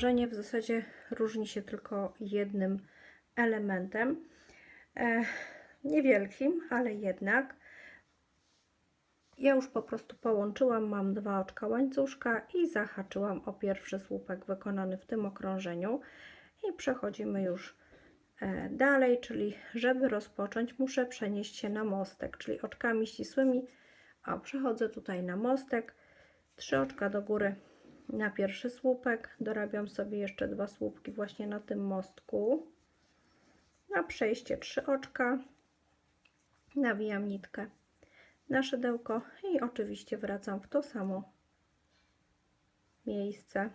okrążenie w zasadzie różni się tylko jednym elementem. E, niewielkim, ale jednak. Ja już po prostu połączyłam, mam dwa oczka łańcuszka i zahaczyłam o pierwszy słupek wykonany w tym okrążeniu i przechodzimy już e, dalej, czyli żeby rozpocząć muszę przenieść się na mostek, czyli oczkami ścisłymi, a przechodzę tutaj na mostek, trzy oczka do góry na pierwszy słupek, dorabiam sobie jeszcze dwa słupki właśnie na tym mostku, na przejście trzy oczka, nawijam nitkę na szydełko i oczywiście wracam w to samo miejsce.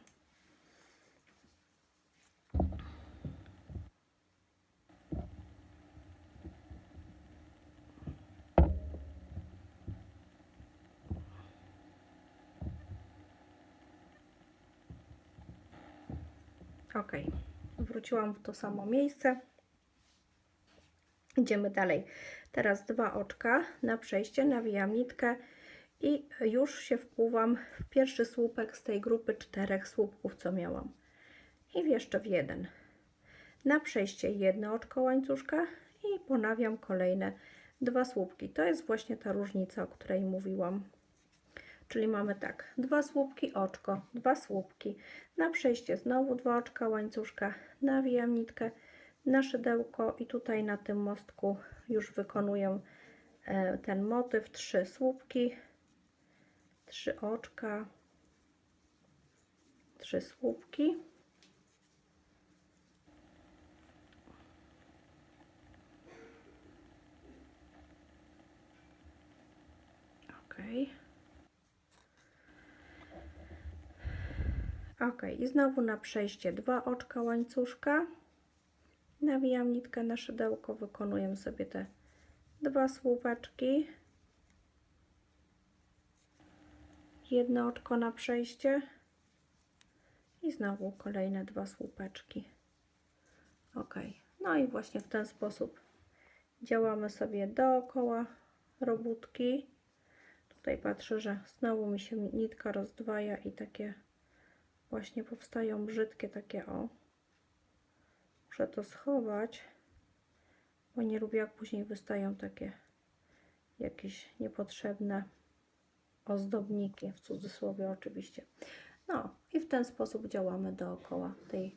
Ok, wróciłam w to samo miejsce. Idziemy dalej. Teraz dwa oczka na przejście, nawijam nitkę i już się wpływam w pierwszy słupek z tej grupy czterech słupków, co miałam. I jeszcze w jeden. Na przejście jedno oczko łańcuszka i ponawiam kolejne dwa słupki. To jest właśnie ta różnica, o której mówiłam. Czyli mamy tak, dwa słupki, oczko, dwa słupki. Na przejście znowu dwa oczka łańcuszka, nawijam nitkę, na szydełko i tutaj na tym mostku już wykonuję e, ten motyw, trzy słupki, trzy oczka, trzy słupki. Ok. Ok, i znowu na przejście dwa oczka łańcuszka nawijam nitkę na szydełko, wykonuję sobie te dwa słupeczki, jedno oczko na przejście i znowu kolejne dwa słupeczki. Ok, no i właśnie w ten sposób działamy sobie dookoła robótki. Tutaj patrzę, że znowu mi się nitka rozdwaja i takie właśnie powstają brzydkie takie o Muszę to schować, bo nie lubię jak później wystają takie jakieś niepotrzebne ozdobniki, w cudzysłowie oczywiście. No i w ten sposób działamy dookoła tej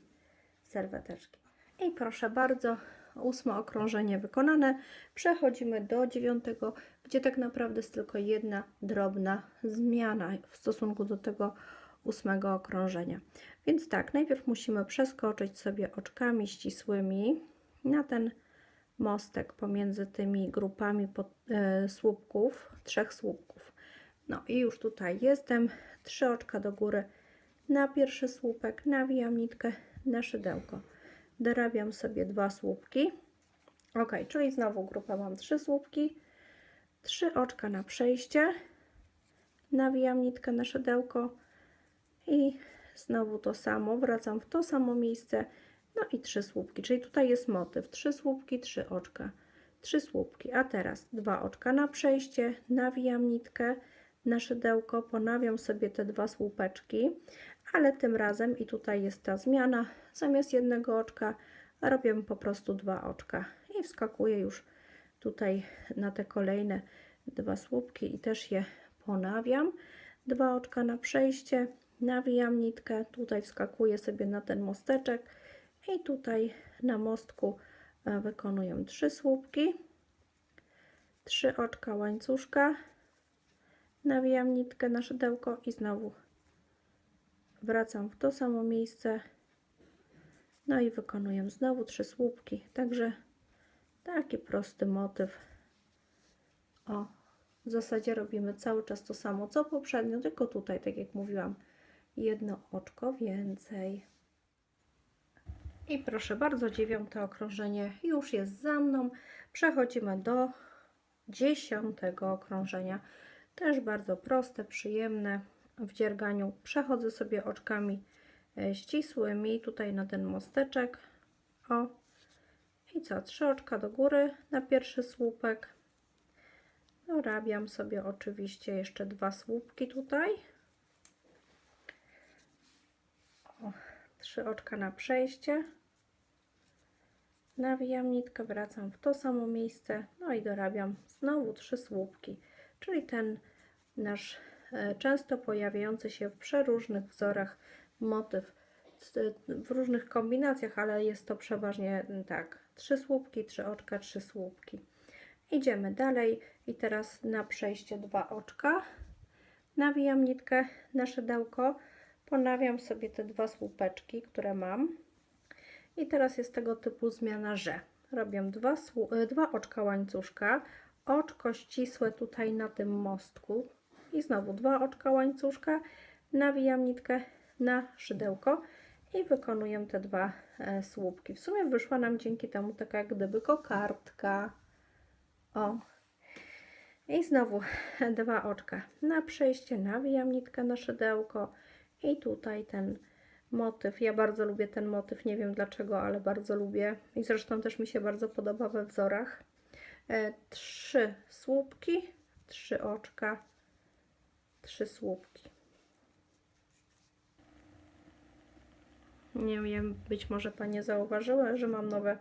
serweteczki. I proszę bardzo, ósme okrążenie wykonane. Przechodzimy do dziewiątego, gdzie tak naprawdę jest tylko jedna drobna zmiana w stosunku do tego ósmego okrążenia. Więc tak, najpierw musimy przeskoczyć sobie oczkami ścisłymi na ten mostek pomiędzy tymi grupami pod, e, słupków, trzech słupków. No i już tutaj jestem, trzy oczka do góry na pierwszy słupek, nawijam nitkę na szydełko. Dorabiam sobie dwa słupki. Ok, czyli znowu grupę mam trzy słupki, trzy oczka na przejście, nawijam nitkę na szydełko, i znowu to samo, wracam w to samo miejsce, no i trzy słupki, czyli tutaj jest motyw, trzy słupki, trzy oczka, trzy słupki, a teraz dwa oczka na przejście, nawijam nitkę na szydełko, ponawiam sobie te dwa słupeczki, ale tym razem i tutaj jest ta zmiana, zamiast jednego oczka robię po prostu dwa oczka. I wskakuję już tutaj na te kolejne dwa słupki i też je ponawiam, dwa oczka na przejście, nawijam nitkę, tutaj wskakuję sobie na ten mosteczek i tutaj na mostku e, wykonuję trzy słupki, trzy oczka łańcuszka, nawijam nitkę na szydełko i znowu wracam w to samo miejsce, no i wykonuję znowu trzy słupki, także taki prosty motyw. O, w zasadzie robimy cały czas to samo co poprzednio, tylko tutaj, tak jak mówiłam, jedno oczko więcej. I proszę bardzo, dziewiąte okrążenie już jest za mną. Przechodzimy do dziesiątego okrążenia. Też bardzo proste, przyjemne w dzierganiu. Przechodzę sobie oczkami e, ścisłymi tutaj na ten mosteczek. O. I co? Trzy oczka do góry na pierwszy słupek. Dorabiam sobie oczywiście jeszcze dwa słupki tutaj trzy oczka na przejście. Nawijam nitkę, wracam w to samo miejsce, no i dorabiam znowu trzy słupki, czyli ten nasz e, często pojawiający się w przeróżnych wzorach motyw z- w różnych kombinacjach, ale jest to przeważnie mm, tak, trzy słupki, trzy oczka, trzy słupki. Idziemy dalej i teraz na przejście dwa oczka. Nawijam nitkę na szydełko, ponawiam sobie te dwa słupeczki, które mam. I teraz jest tego typu zmiana, że robię dwa, y, dwa oczka łańcuszka, oczko ścisłe tutaj na tym mostku i znowu dwa oczka łańcuszka, nawijam nitkę na szydełko i wykonuję te dwa e, słupki. W sumie wyszła nam dzięki temu taka jak gdyby kokardka. O. I znowu dwa oczka na przejście, nawijam nitkę na szydełko i tutaj ten motyw. Ja bardzo lubię ten motyw, nie wiem dlaczego, ale bardzo lubię i zresztą też mi się bardzo podoba we wzorach. E, trzy słupki, trzy oczka, trzy słupki. Nie wiem, być może Panie zauważyły, że mam nowe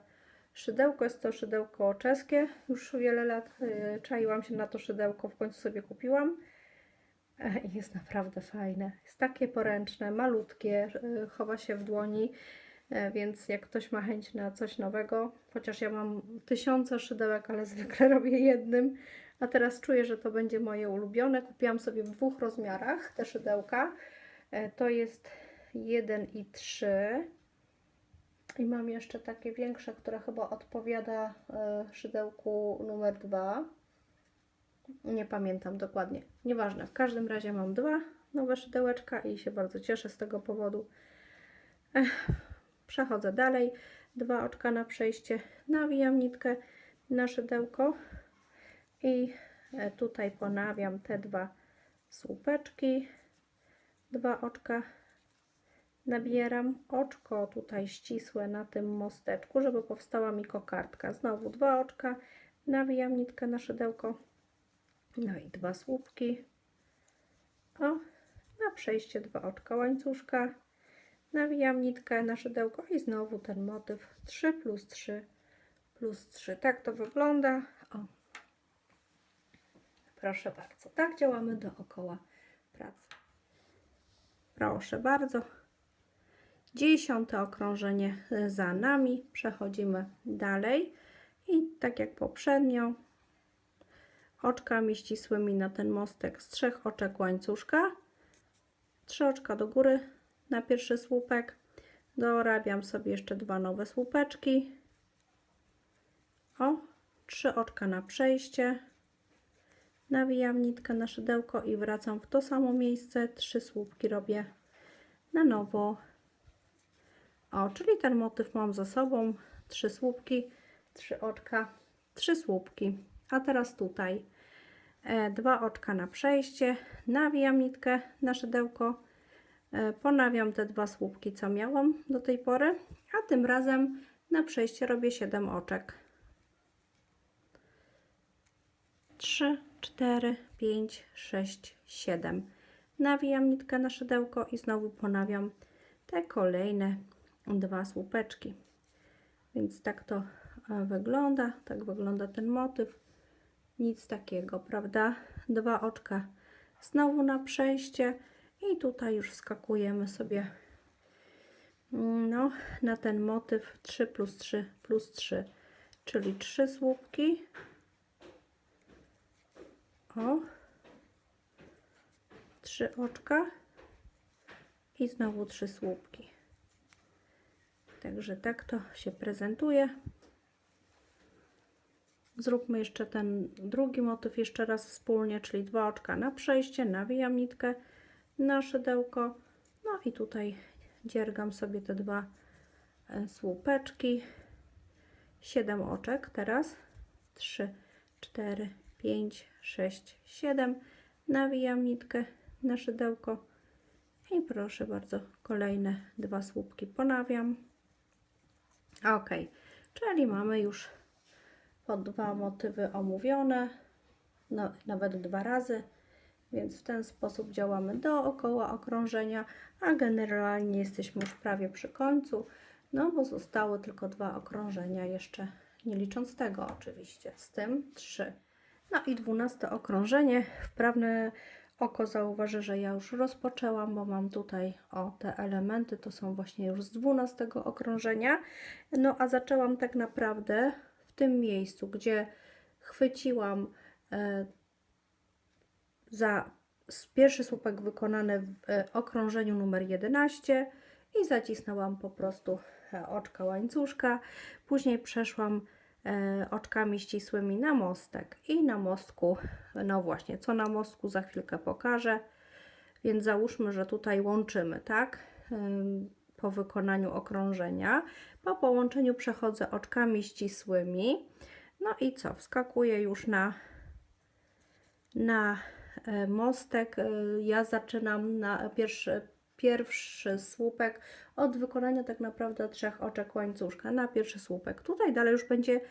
szydełko. Jest to szydełko czeskie. Już wiele lat y, czaiłam się na to szydełko, w końcu sobie kupiłam. Jest naprawdę fajne. Jest takie poręczne, malutkie, y, chowa się w dłoni, e, więc jak ktoś ma chęć na coś nowego, chociaż ja mam tysiące szydełek, ale zwykle robię jednym, a teraz czuję, że to będzie moje ulubione. Kupiłam sobie w dwóch rozmiarach te szydełka. E, To jest 1 i 3. I mam jeszcze takie większe, które chyba odpowiada e, szydełku numer 2. Nie pamiętam dokładnie. Nieważne. W każdym razie mam dwa nowe szydełeczka i się bardzo cieszę z tego powodu. Ech, przechodzę dalej. Dwa oczka na przejście. Nawijam nitkę na szydełko i e, tutaj ponawiam te dwa słupeczki. Dwa oczka nabieram oczko tutaj ścisłe na tym mosteczku, żeby powstała mi kokardka. Znowu dwa oczka, nawijam nitkę na szydełko, no i dwa słupki. O, na przejście dwa oczka łańcuszka, nawijam nitkę na szydełko i znowu ten motyw 3 plus 3 plus 3. Tak to wygląda. O. Proszę bardzo, tak działamy dookoła pracy. Proszę bardzo. Dziesiąte okrążenie za nami. Przechodzimy dalej. I tak jak poprzednio, oczkami ścisłymi na ten mostek z trzech oczek łańcuszka. Trzy oczka do góry na pierwszy słupek. Dorabiam sobie jeszcze dwa nowe słupeczki. O, trzy oczka na przejście. Nawijam nitkę na szydełko i wracam w to samo miejsce. Trzy słupki robię na nowo. O, czyli ten motyw mam za sobą. Trzy słupki, trzy oczka, trzy słupki. A teraz tutaj dwa oczka na przejście. Nawijam nitkę na szydełko. E, ponawiam te dwa słupki, co miałam do tej pory. A tym razem na przejście robię 7 oczek. 3, 4, 5, 6, 7. Nawijam nitkę na szydełko i znowu ponawiam te kolejne dwa słupeczki. Więc tak to e, wygląda, tak wygląda ten motyw. Nic takiego, prawda? Dwa oczka znowu na przejście i tutaj już wskakujemy sobie no, na ten motyw 3 plus 3 plus 3, czyli 3 słupki. O, trzy oczka i znowu trzy słupki. Także tak to się prezentuje. Zróbmy jeszcze ten drugi motyw jeszcze raz wspólnie, czyli dwa oczka na przejście, nawijam nitkę na szydełko, no i tutaj dziergam sobie te dwa e, słupeczki, 7 oczek teraz, 3, 4, 5, 6, 7, nawijam nitkę na szydełko. I proszę bardzo, kolejne dwa słupki ponawiam. Ok, czyli mamy już po dwa motywy omówione, no, nawet dwa razy, więc w ten sposób działamy dookoła okrążenia, a generalnie jesteśmy już prawie przy końcu, no bo zostały tylko dwa okrążenia jeszcze, nie licząc tego oczywiście, z tym trzy. No i dwunaste okrążenie, wprawne oko zauważy, że ja już rozpoczęłam, bo mam tutaj o te elementy, to są właśnie już z dwunastego okrążenia, no a zaczęłam tak naprawdę tym miejscu, gdzie chwyciłam e, za pierwszy słupek wykonany w e, okrążeniu numer 11 i zacisnęłam po prostu e, oczka łańcuszka. Później przeszłam oczkami ścisłymi na mostek i na mostku, no właśnie, co na mostku za chwilkę pokażę. Więc załóżmy, że tutaj łączymy, tak? Po wykonaniu okrążenia. Po połączeniu przechodzę oczkami ścisłymi. No i co? Wskakuję już na, na e, mostek. E, Ja zaczynam na pierwszy, pierwszy słupek od wykonania tak naprawdę trzech oczek łańcuszka na pierwszy słupek. Tutaj dalej już będzie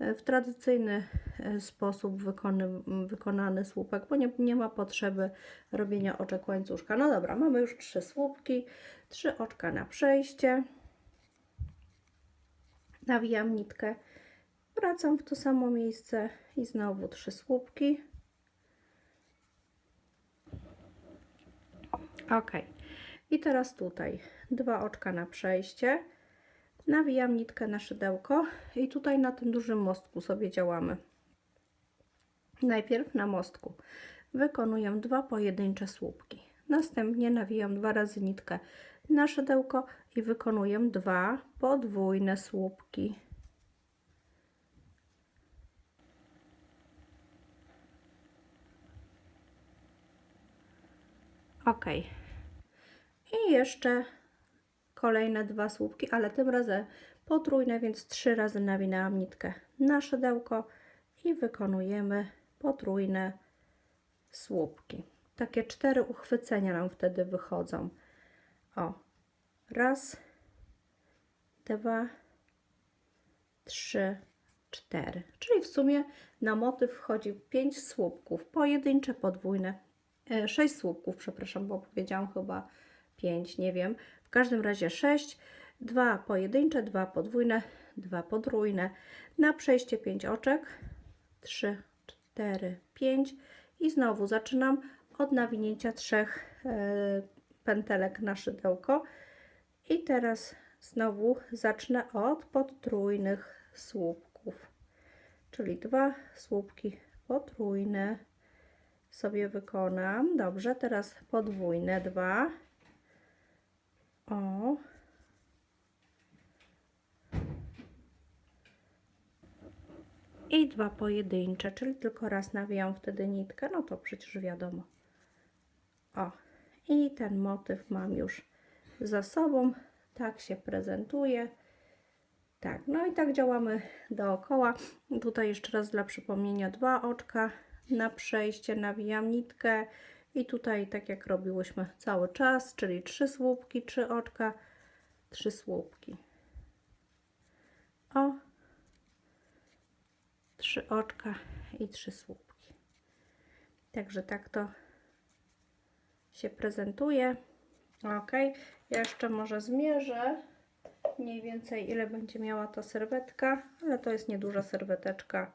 w tradycyjny e, sposób wykony, wykonany słupek, bo nie, nie ma potrzeby robienia oczek łańcuszka. No dobra, mamy już trzy słupki, trzy oczka na przejście. Nawijam nitkę, wracam w to samo miejsce i znowu trzy słupki. Ok. I teraz tutaj dwa oczka na przejście. Nawijam nitkę na szydełko i tutaj na tym dużym mostku sobie działamy. Najpierw na mostku wykonuję dwa pojedyncze słupki. Następnie nawijam dwa razy nitkę na szydełko i wykonuję dwa podwójne słupki. Ok. I jeszcze kolejne dwa słupki, ale tym razem potrójne, więc trzy razy nawinęłam nitkę na szydełko i wykonujemy potrójne słupki. Takie cztery uchwycenia nam wtedy wychodzą. O, raz, dwa, trzy, cztery. Czyli w sumie na motyw wchodzi pięć słupków, pojedyncze, podwójne, e, sześć słupków, przepraszam, bo powiedziałam chyba pięć, nie wiem. W każdym razie sześć, dwa pojedyncze, dwa podwójne, dwa podrójne. Na przejście pięć oczek, trzy, cztery, pięć i znowu zaczynam od nawinięcia trzech e, pętelek na szydełko i teraz znowu zacznę od podtrójnych słupków, czyli dwa słupki potrójne sobie wykonam. Dobrze, teraz podwójne dwa. O. I dwa pojedyncze, czyli tylko raz nawijam wtedy nitkę, no to przecież wiadomo. O, i ten motyw mam już za sobą. Tak się prezentuje. Tak, no i tak działamy dookoła. Tutaj jeszcze raz dla przypomnienia dwa oczka na przejście, nawijam nitkę i tutaj tak jak robiłyśmy cały czas, czyli trzy słupki, trzy oczka, trzy słupki. O, trzy oczka i trzy słupki. Także tak to się prezentuje. Ok, ja jeszcze może zmierzę mniej więcej ile będzie miała ta serwetka, ale to jest nieduża serweteczka.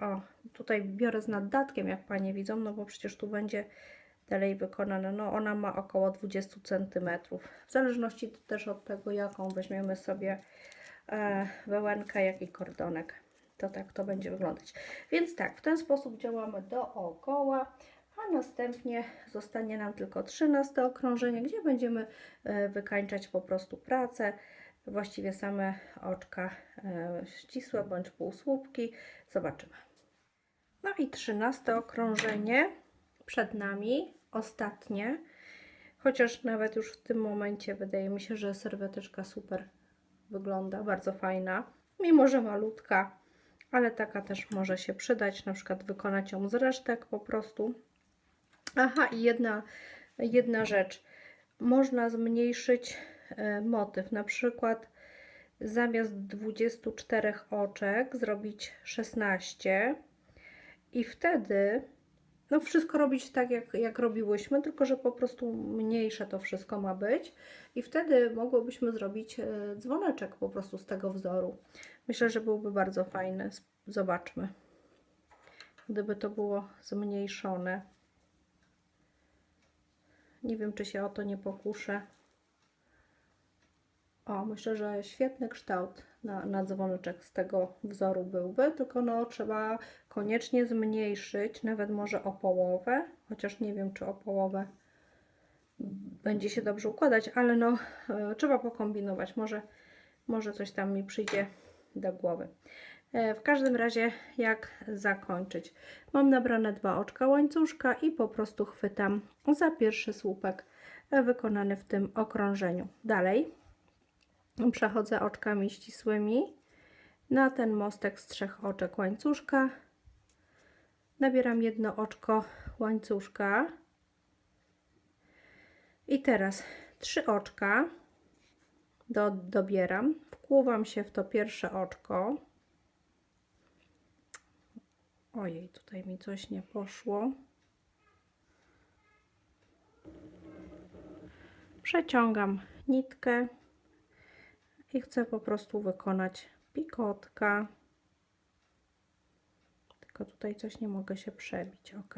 O, tutaj biorę z naddatkiem, jak Panie widzą, no bo przecież tu będzie dalej wykonane. No ona ma około 20 cm. W zależności też od tego, jaką weźmiemy sobie e, wełenkę, jaki kordonek. To tak to będzie wyglądać. Więc tak, w ten sposób działamy dookoła, a następnie zostanie nam tylko 13 okrążenie, gdzie będziemy e, wykańczać po prostu pracę. Właściwie same oczka e, ścisłe bądź półsłupki. Zobaczymy. No i 13 okrążenie przed nami, ostatnie. Chociaż nawet już w tym momencie wydaje mi się, że serweteczka super wygląda, bardzo fajna. Mimo, że malutka, ale taka też może się przydać, na przykład wykonać ją z resztek po prostu. Aha, i jedna, jedna rzecz. Można zmniejszyć e, motyw, na przykład zamiast 24 oczek zrobić 16 i wtedy no wszystko robić tak, jak, jak robiłyśmy, tylko że po prostu mniejsze to wszystko ma być. I wtedy mogłybyśmy zrobić e, dzwoneczek po prostu z tego wzoru. Myślę, że byłby bardzo fajny. Zobaczmy. Gdyby to było zmniejszone. Nie wiem, czy się o to nie pokuszę. O, myślę, że świetny kształt na, na dzwoneczek z tego wzoru byłby, tylko no trzeba koniecznie zmniejszyć, nawet może o połowę, chociaż nie wiem, czy o połowę będzie się dobrze układać, ale no e, trzeba pokombinować, może, może coś tam mi przyjdzie do głowy. E, w każdym razie, jak zakończyć? Mam nabrane dwa oczka łańcuszka i po prostu chwytam za pierwszy słupek wykonany w tym okrążeniu. Dalej przechodzę oczkami ścisłymi na ten mostek z trzech oczek łańcuszka. Nabieram jedno oczko łańcuszka. I teraz trzy oczka do, dobieram. Wkłuwam się w to pierwsze oczko. Ojej, tutaj mi coś nie poszło. Przeciągam nitkę i chcę po prostu wykonać pikotka. Tylko tutaj coś nie mogę się przebić. Ok.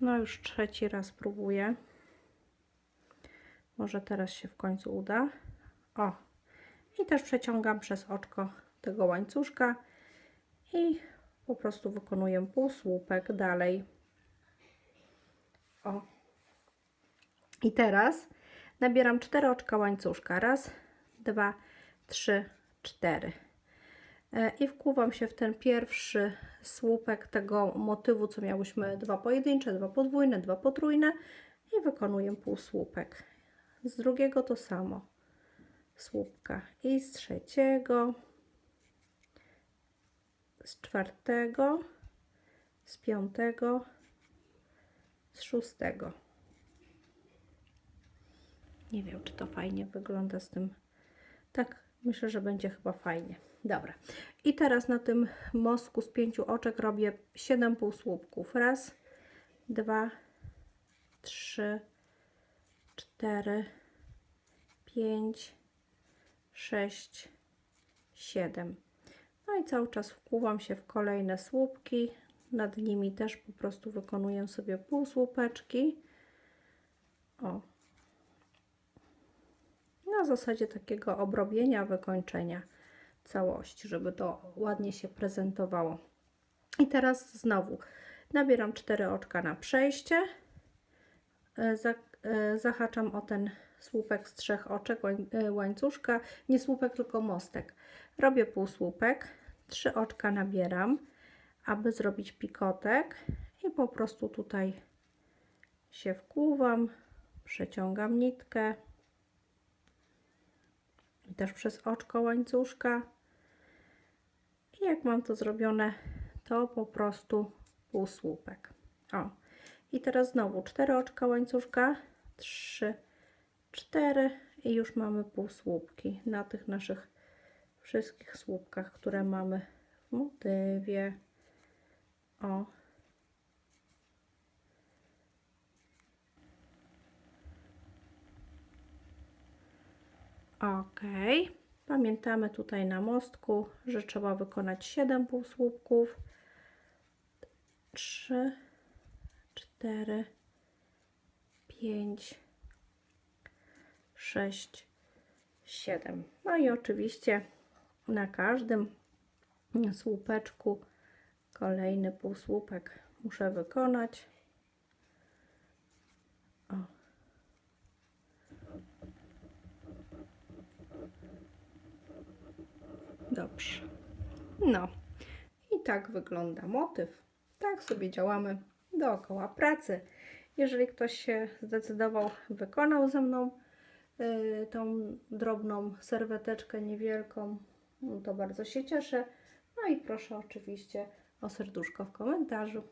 No już trzeci raz próbuję. Może teraz się w końcu uda. O! I też przeciągam przez oczko tego łańcuszka i po prostu wykonuję półsłupek dalej. O! I teraz nabieram 4 oczka łańcuszka. Raz, dwa, trzy, cztery. E, I wkuwam się w ten pierwszy słupek tego motywu, co miałyśmy dwa pojedyncze, dwa podwójne, dwa potrójne i wykonuję półsłupek. Z drugiego to samo. Słupka. I z trzeciego, z czwartego, z piątego, z szóstego. Nie wiem, czy to fajnie wygląda z tym. Tak, myślę, że będzie chyba fajnie. Dobra. I teraz na tym mostku z pięciu oczek robię 7 półsłupków. Raz, dwa, trzy, cztery, pięć, sześć, siedem. No i cały czas wkuwam się w kolejne słupki. Nad nimi też po prostu wykonuję sobie półsłupeczki. O, na zasadzie takiego obrobienia, wykończenia całości, żeby to ładnie się prezentowało. I teraz znowu nabieram 4 oczka na przejście, e, e, zahaczam o ten słupek z trzech oczek e, łańcuszka, nie słupek, tylko mostek. Robię półsłupek, 3 oczka nabieram, aby zrobić pikotek i po prostu tutaj się wkłuwam, przeciągam nitkę, też przez oczko łańcuszka. I jak mam to zrobione, to po prostu półsłupek. O, i teraz znowu cztery oczka łańcuszka, trzy, cztery i już mamy półsłupki na tych naszych wszystkich słupkach, które mamy w motywie. O, Ok. Pamiętamy tutaj na mostku, że trzeba wykonać 7 półsłupków. 3, 4, 5, 6, 7. No i oczywiście na każdym słupeczku kolejny półsłupek muszę wykonać. Dobrze. No. I tak wygląda motyw. Tak sobie działamy dookoła pracy. Jeżeli ktoś się zdecydował, wykonał ze mną y, tą drobną serweteczkę niewielką, no to bardzo się cieszę. No i proszę oczywiście o serduszko w komentarzu.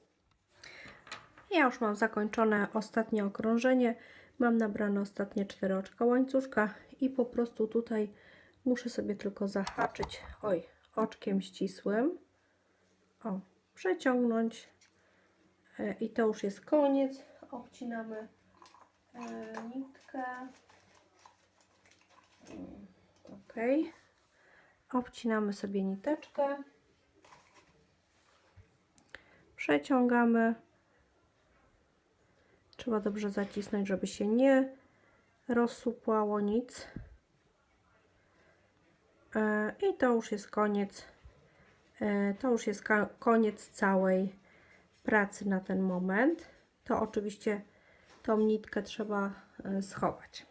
Ja już mam zakończone ostatnie okrążenie. Mam nabrane ostatnie cztery oczka łańcuszka i po prostu tutaj Muszę sobie tylko zahaczyć, oj, oczkiem ścisłym. O, przeciągnąć E, i to już jest koniec. Obcinamy e, nitkę. Ok. Obcinamy sobie niteczkę. Przeciągamy. Trzeba dobrze zacisnąć, żeby się nie rozsupłało nic. E, I to już jest koniec. E, To już jest koniec całej pracy na ten moment. To oczywiście tą nitkę trzeba e, schować.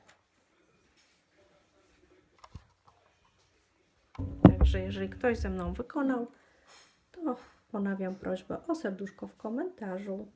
Także jeżeli ktoś ze mną wykonał, to ponawiam prośbę o serduszko w komentarzu.